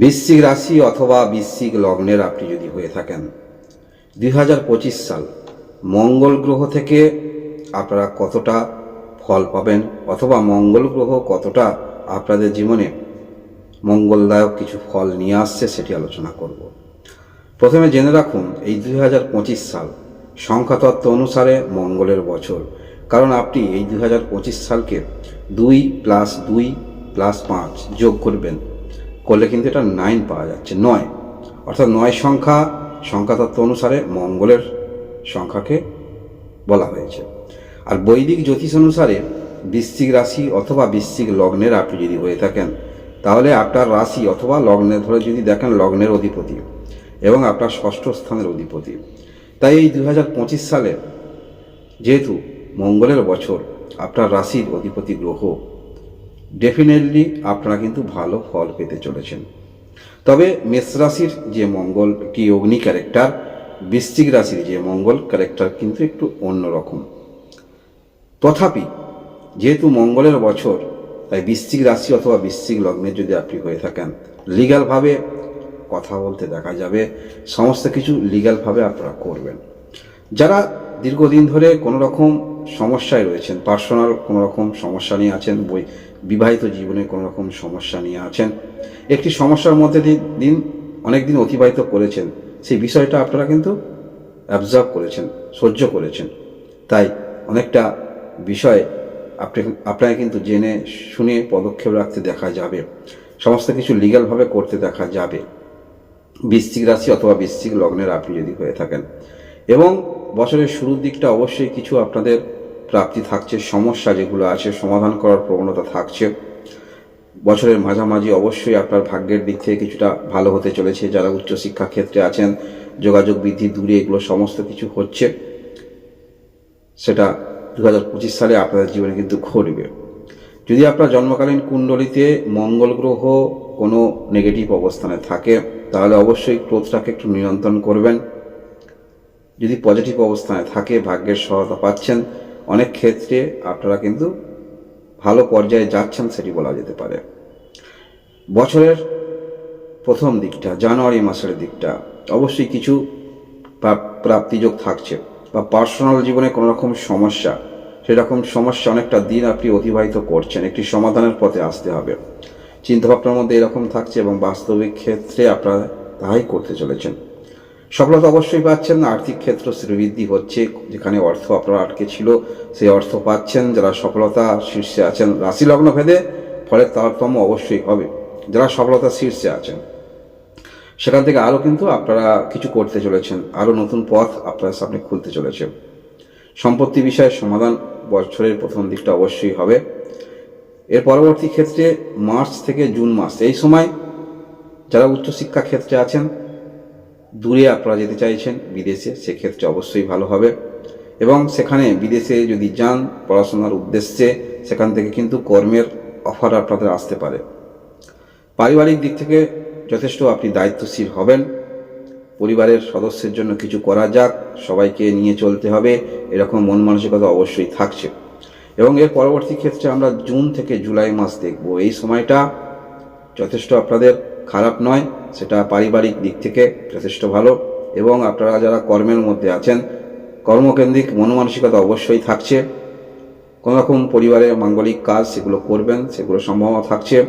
বৃশ্চিক রাশি অথবা বৃশ্চিক লগ্নের আপনি যদি হয়ে থাকেন, দুই হাজার পঁচিশ সাল মঙ্গল গ্রহ থেকে আপনারা কতটা ফল পাবেন অথবা মঙ্গল গ্রহ কতটা আপনাদের জীবনে মঙ্গলদায়ক কিছু ফল নিয়ে আসছে সেটি আলোচনা করব। প্রথমে জেনে রাখুন, এই দুই হাজার পঁচিশ সাল সংখ্যাতত্ত্ব অনুসারে মঙ্গলের বছর। কারণ আপনি এই দুই হাজার পঁচিশ সালকে দুই প্লাস দুই প্লাস পাঁচ যোগ করবেন। করলে কিন্তু এটা নাইন পাওয়া যাচ্ছে, নয়। অর্থাৎ নয় সংখ্যা, সংখ্যাতত্ত্ব অনুসারে মঙ্গলের সংখ্যাকে বলা হয়েছে। আর বৈদিক জ্যোতিষ অনুসারে বৃশ্চিক রাশি অথবা বৃশ্চিক লগ্নের আপনি যদি হয়ে থাকেন, তাহলে আপনার রাশি অথবা লগ্নের ধরে যদি দেখেন লগ্নের অধিপতি এবং আপনার ষষ্ঠ স্থানের অধিপতি। তাই এই দু হাজার পঁচিশ সালে যেহেতু মঙ্গলের বছর, আপনার রাশির অধিপতি গ্রহ ডেফিনেটলি আপনারা কিন্তু ভালো ফল পেতে চলেছেন। তবে মেষ রাশির যে মঙ্গল একটি অগ্নি ক্যারেক্টার বৃশ্চিক রাশির যে মঙ্গল ক্যারেক্টার কিন্তু একটু অন্যরকম। তথাপি, যেহেতু মঙ্গলের বছর, তাই বৃশ্চিক রাশি অথবা বৃশ্চিক লগ্নে যদি আপনি হয়ে থাকেন লিগ্যালভাবে কথা বলতে দেখা যাবে, সমস্ত কিছু লিগ্যালভাবে আপনারা করবেন। যারা দীর্ঘদিন ধরে কোনো রকম সমস্যায় রয়েছেন পার্সোনাল কোনো রকম সমস্যা নিয়ে আছেন, বই বিবাহিত জীবনে কোনো রকম সমস্যা নিয়ে আছেন। একটি সমস্যার মধ্যে দিন অনেক দিন অতিবাহিত করেছেন। সেই বিষয়টা আপনারা কিন্তু অ্যাবজার্ভ করেছেন, সহ্য করেছেন। তাই অনেকটা বিষয় আপনি, আপনাকে কিন্তু জেনে শুনে পদক্ষেপ রাখতে দেখা যাবে। সমস্ত কিছু লিগ্যালভাবে করতে দেখা যাবে। বৃশ্চিক রাশি অথবা বৃশ্চিক লগ্নের আপনি যদি হয়ে থাকেন। এবং বছরের শুরুর দিকটা অবশ্যই কিছু আপনাদের প্রাপ্তি থাকছে, সমস্যা যেগুলো আছে, সমাধান করার প্রবণতা থাকছে। বছরের মাঝামাঝি অবশ্যই আপনার ভাগ্যের দিক থেকে কিছুটা ভালো হতে চলেছে। যারা উচ্চশিক্ষা ক্ষেত্রে আছেন, যোগাযোগ বৃদ্ধি দূরে, এগুলো সমস্ত কিছু হচ্ছে। সেটা দু হাজার পঁচিশ সালে আপনাদের জীবনে কিন্তু ঘটবে। যদি আপনার জন্মকালীন কুণ্ডলিতে মঙ্গল গ্রহ কোনো নেগেটিভ অবস্থানে থাকে, তাহলে অবশ্যই ক্রোধটাকে একটু নিয়ন্ত্রণ করবেন। যদি পজিটিভ অবস্থানে থাকে, ভাগ্যের সহায়তা পাচ্ছেন অনেক ক্ষেত্রে আপনারা কিন্তু ভালো পর্যায়ে যাচ্ছেন সেটি বলা যেতে পারে। বছরের প্রথম দিকটা, জানুয়ারি মাসের দিকটা, অবশ্যই কিছু প্রাপ্তিযোগ থাকছে বা পার্সোনাল জীবনে কোনো রকম সমস্যা, সেরকম সমস্যা অনেকটা দিন আপনি অতিবাহিত করছেন, একটি সমাধানের পথে আসতে হবে। চিন্তাভাবনার মধ্যে এরকম থাকছে এবং বাস্তবিক ক্ষেত্রে আপনারা তাই করতে চলেছেন। সফলতা অবশ্যই পাচ্ছেন। আর্থিক ক্ষেত্র শ্রীবৃদ্ধি হচ্ছে। যেখানে অর্থ আপনারা আটকে ছিল, সেই অর্থ পাচ্ছেন। যারা সফলতা শীর্ষে আছেন রাশি লগ্ন ভেদে ফলে তারতম্য অবশ্যই হবে। যারা সফলতা শীর্ষে আছেন, সেখান থেকে আরও কিন্তু আপনারা কিছু করতে চলেছেন। আরও নতুন পথ আপনার সামনে খুলতে চলেছে। সম্পত্তি বিষয়ে সমাধান বছরের প্রথম দিকটা অবশ্যই হবে। এর পরবর্তী ক্ষেত্রে মার্চ থেকে জুন মাস, এই সময় যারা উচ্চশিক্ষা ক্ষেত্রে আছেন দূরে আপনারা যেতে চাইছেন বিদেশে, সেক্ষেত্রে অবশ্যই ভালো হবে। এবং সেখানে বিদেশে যদি যান পড়াশোনার উদ্দেশ্যে, সেখান থেকে কিন্তু কর্মের অফার আপনাদের আসতে পারে। পারিবারিক দিক থেকে যথেষ্ট আপনি দায়িত্বশীল হবেন। পরিবারের সদস্যের জন্য কিছু করা যাক, সবাইকে নিয়ে চলতে হবে, এরকম মন মানসিকতা অবশ্যই থাকছে। এবং এর পরবর্তী ক্ষেত্রে আমরা জুন থেকে জুলাই মাস দেখব। এই সময়টা যথেষ্ট আপনাদের খারাপ নয়, সেটা পারিবারিক দিক থেকে যথেষ্ট ভালো। এবং আপনারা যারা কর্মের মধ্যে আছেন, কর্মকেন্দ্রিক মন মানসিকতা অবশ্যই থাকছে। কোনো রকম পরিবারের মাঙ্গলিক কাজ সেগুলো করবেন, সেগুলো সম্ভাবনা থাকছে।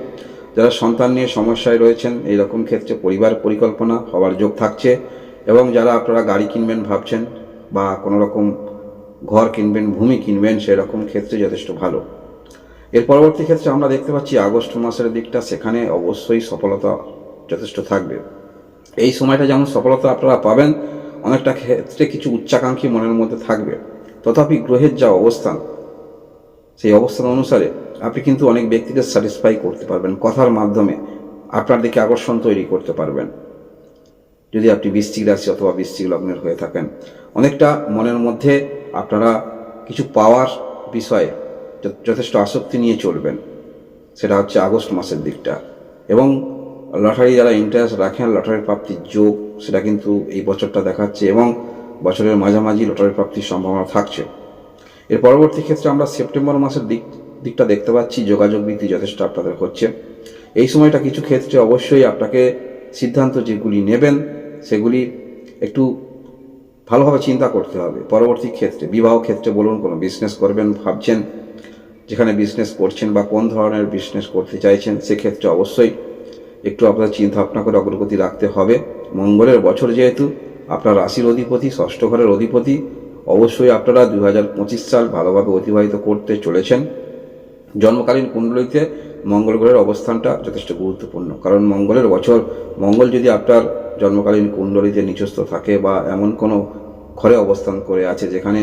যারা সন্তান নিয়ে সমস্যায় রয়েছেন এই রকম ক্ষেত্রে পরিবার পরিকল্পনা হওয়ার যোগ থাকছে। এবং যারা আপনারা গাড়ি কিনবেন ভাবছেন, বা কোনো রকম ঘর কিনবেন, ভূমি কিনবেন, সেরকম ক্ষেত্রে যথেষ্ট ভালো। এর পরবর্তী ক্ষেত্রে আমরা দেখতে পাচ্ছি আগস্ট মাসের দিকটা, সেখানে অবশ্যই সফলতা যথেষ্ট থাকবে। এই সময়টা যেমন সফলতা আপনারা পাবেন, অনেকটা ক্ষেত্রে কিছু উচ্চাকাঙ্ক্ষী মনের মধ্যে থাকবে। তথাপি গ্রহের যা অবস্থান, সেই অবস্থান অনুসারে আপনি কিন্তু অনেক ব্যক্তিকে স্যাটিসফাই করতে পারবেন কথার মাধ্যমে। আপনার দিকে আকর্ষণ তৈরি করতে পারবেন। যদি আপনি বৃশ্চিক রাশি অথবা বৃশ্চিক লগ্নের হয়ে থাকেন, অনেকটা মনের মধ্যে আপনারা কিছু পাওয়ার বিষয়ে যথেষ্ট আসক্তি নিয়ে চলবেন। সেটা হচ্ছে আগস্ট মাসের দিকটা। এবং লটারি যারা ইন্টারেস্ট রাখেন লটারির প্রাপ্তির যোগ, সেটা কিন্তু এই বছরটা দেখাচ্ছে এবং বছরের মাঝামাঝি লটারির প্রাপ্তির সম্ভাবনা থাকছে। এর পরবর্তী ক্ষেত্রে আমরা সেপ্টেম্বর মাসের দিক, দিকটা দেখতে পাচ্ছি, যোগাযোগ বৃদ্ধি যথেষ্ট আপনাদের হচ্ছে। এই সময়টা কিছু ক্ষেত্রে অবশ্যই আপনাকে সিদ্ধান্ত যেগুলি নেবেন, সেগুলি একটু ভালোভাবে চিন্তা করতে হবে। পরবর্তী ক্ষেত্রে, বিবাহ ক্ষেত্রে বলুন, কোনো বিজনেস করবেন, ভাবছেন যেখানে বিজনেস করছেন বা কোন ধরনের বিজনেস করতে চাইছেন, সেক্ষেত্রে অবশ্যই একটু আপনার চিন্তা ভাবনা করে অগ্রগতি রাখতে হবে। মঙ্গলের বছর যেহেতু, আপনার রাশির অধিপতি, ষষ্ঠ ঘরের অধিপতি, অবশ্যই আপনারা দু হাজার পঁচিশ সাল ভালোভাবে অতিবাহিত করতে চলেছেন। জন্মকালীন কুণ্ডলিতে মঙ্গল গ্রহের অবস্থানটা যথেষ্ট গুরুত্বপূর্ণ। কারণ মঙ্গলের বছর, মঙ্গল যদি আপনার জন্মকালীন কুণ্ডলিতে নিচস্থ থাকে বা এমন কোনো ঘরে অবস্থান করে আছে যেখানে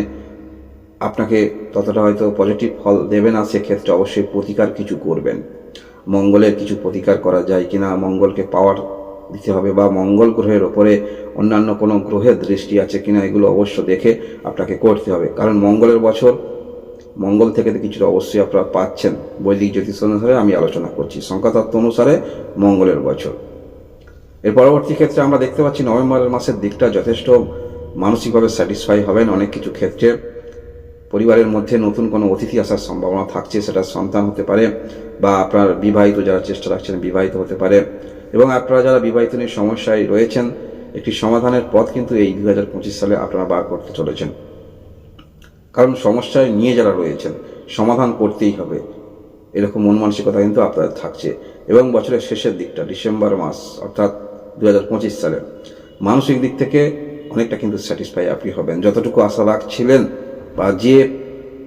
আপনাকে ততটা হয়তো পজিটিভ ফল দেবে না, সেক্ষেত্রে অবশ্যই প্রতিকার কিছু করবেন। মঙ্গলের কিছু প্রতিকার করা যায় কিনা, মঙ্গলকে পাওয়ার দিতে হবে বা মঙ্গল গ্রহের ওপরে অন্যান্য কোনো গ্রহের দৃষ্টি আছে কিনা, এগুলো অবশ্য দেখে আপনাকে করতে হবে। কারণ মঙ্গলের বছর, মঙ্গল থেকে তো কিছুটা অবশ্যই আপনারা পাচ্ছেন। বৈদিক জ্যোতিষ অনুসারে আমি আলোচনা করছি। সংখ্যাতত্ত্ব অনুসারে মঙ্গলের বছর। এর পরবর্তী ক্ষেত্রে আমরা দেখতে পাচ্ছি নভেম্বরের মাসের দিকটা যথেষ্ট মানসিকভাবে স্যাটিসফাই হবেন অনেক কিছু ক্ষেত্রে। পরিবারের মধ্যে নতুন কোনো অতিথি আসার সম্ভাবনা থাকছে, সেটা সন্তান হতে পারে বা আপনার বিবাহিত যারা চেষ্টা রাখছেন বিবাহিত হতে পারে। এবং আপনারা যারা বিবাহিত নিয়ে সমস্যায় রয়েছেন, একটি সমাধানের পথ কিন্তু এই দু হাজার পঁচিশ সালে আপনারা বার করতে চলেছেন। কারণ সমস্যায় নিয়ে যারা রয়েছেন, সমাধান করতেই হবে। এরকম মন মানসিকতা কিন্তু আপনাদের থাকছে। এবং বছরের শেষের দিকটা, ডিসেম্বর মাস, অর্থাৎ দু হাজার পঁচিশ সালে, মানসিক দিক থেকে অনেকটা কিন্তু স্যাটিসফাই আপনি হবেন। যতটুকু আশা রাখছিলেন বা যে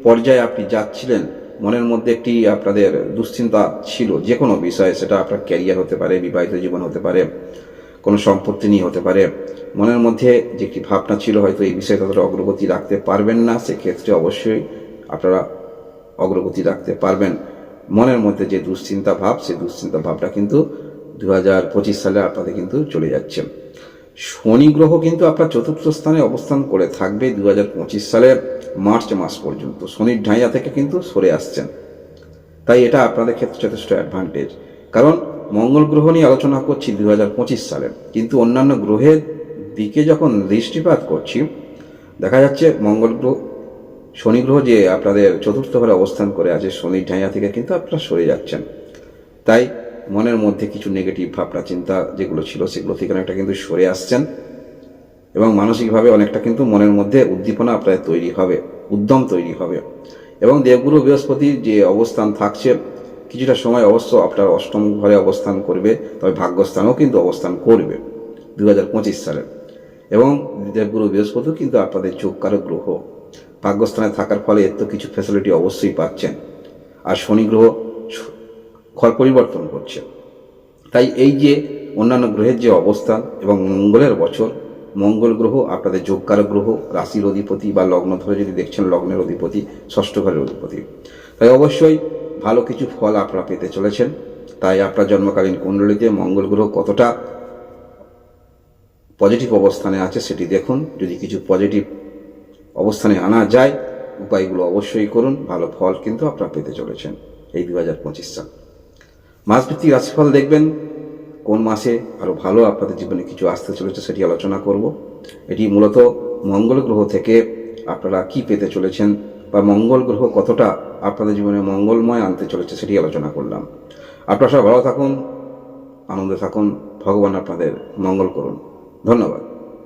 পর্যায়ে আপনি যাচ্ছিলেন, মনের মধ্যে একটি আপনাদের দুশ্চিন্তা ছিল, যে কোনো বিষয়ে সেটা আপনার ক্যারিয়ার হতে পারে, বিবাহিত জীবন হতে পারে, কোনো সম্পত্তি নিয়ে হতে পারে, মনের মধ্যে যে একটি ভাবনা ছিল হয়তো এই বিষয়ে ততটা অগ্রগতি রাখতে পারবেন না, সেক্ষেত্রে অবশ্যই আপনারা অগ্রগতি রাখতে পারবেন। মনের মধ্যে যে দুশ্চিন্তা ভাব সেই দুশ্চিন্তা ভাবটা কিন্তু দু হাজার পঁচিশ সালে আপনাদের কিন্তু চলে যাচ্ছে। শনি গ্রহ কিন্তু আপনার চতুর্থ স্থানে অবস্থান করে থাকবে দু হাজার পঁচিশ সালের মার্চ মাস পর্যন্ত। শনির ঢাইয়া থেকে কিন্তু সরে আসছেন। তাই এটা আপনাদের ক্ষেত্রে যথেষ্ট অ্যাডভান্টেজ কারণ মঙ্গল গ্রহ নিয়ে আলোচনা করছি দু হাজার পঁচিশ সালে কিন্তু অন্যান্য গ্রহের দিকে যখন দৃষ্টিপাত করছি, দেখা যাচ্ছে মঙ্গল গ্রহ, শনি গ্রহ যে আপনাদের চতুর্থ ঘরে অবস্থান করে আছে শনির ঢাইয়া থেকে কিন্তু আপনারা সরে যাচ্ছেন। তাই মনের মধ্যে কিছু নেগেটিভ ভাবনা, চিন্তা যেগুলো ছিল সেগুলো থেকে অনেকটা কিন্তু সরে আসছেন এবং মানসিকভাবে অনেকটা কিন্তু মনের মধ্যে উদ্দীপনা আপনাদের তৈরি হবে, উদ্যম তৈরি হবে। এবং দেবগুরু বৃহস্পতি যে অবস্থান থাকছে, কিছুটা সময় অবশ্য আপনার অষ্টম ঘরে অবস্থান করবে, তবে ভাগ্যস্থানেও কিন্তু অবস্থান করবে দু হাজার পঁচিশ সালে। এবং দেবগুরু বৃহস্পতিও কিন্তু আপনাদের যোগকারক গ্রহ। ভাগ্যস্থানে থাকার ফলে এর তো কিছু ফ্যাসিলিটি অবশ্যই পাচ্ছেন। আর শনি গ্রহ ঘর পরিবর্তন করছে। তাই এই যে অন্যান্য গ্রহের যে অবস্থান এবং মঙ্গলের বছর, মঙ্গল গ্রহ, আপনাদের যোগকারক গ্রহ, রাশির অধিপতি বা লগ্ন ধরে যদি দেখছেন, লগ্নের অধিপতি, ষষ্ঠ ঘরের অধিপতি। তাই অবশ্যই ভালো কিছু ফল আপনারা পেতে চলেছেন। তাই আপনার জন্মকালীন কুণ্ডলিতে মঙ্গল গ্রহ কতটা পজিটিভ অবস্থানে আছে সেটি দেখুন। যদি কিছু পজিটিভ অবস্থানে আনা যায়, উপায়গুলো অবশ্যই করুন। ভালো ফল কিন্তু আপনারা পেতে চলেছেন। এই দু হাজার পঁচিশ সাল। মাসভিত্তিক রাশিফল দেখবেন, কোন মাসে আরও ভালো আপনাদের জীবনে কিছু আসতে চলেছে সেটি আলোচনা করব। এটি মূলত মঙ্গল গ্রহ থেকে আপনারা কি পেতে চলেছেন বা মঙ্গল গ্রহ কতটা আপনাদের জীবনে মঙ্গলময় আনতে চলেছে সেটি আলোচনা করলাম। আপনারা সবাই ভালো থাকুন, আনন্দে থাকুন, ভগবান আপনাদের মঙ্গল করুন। ধন্যবাদ।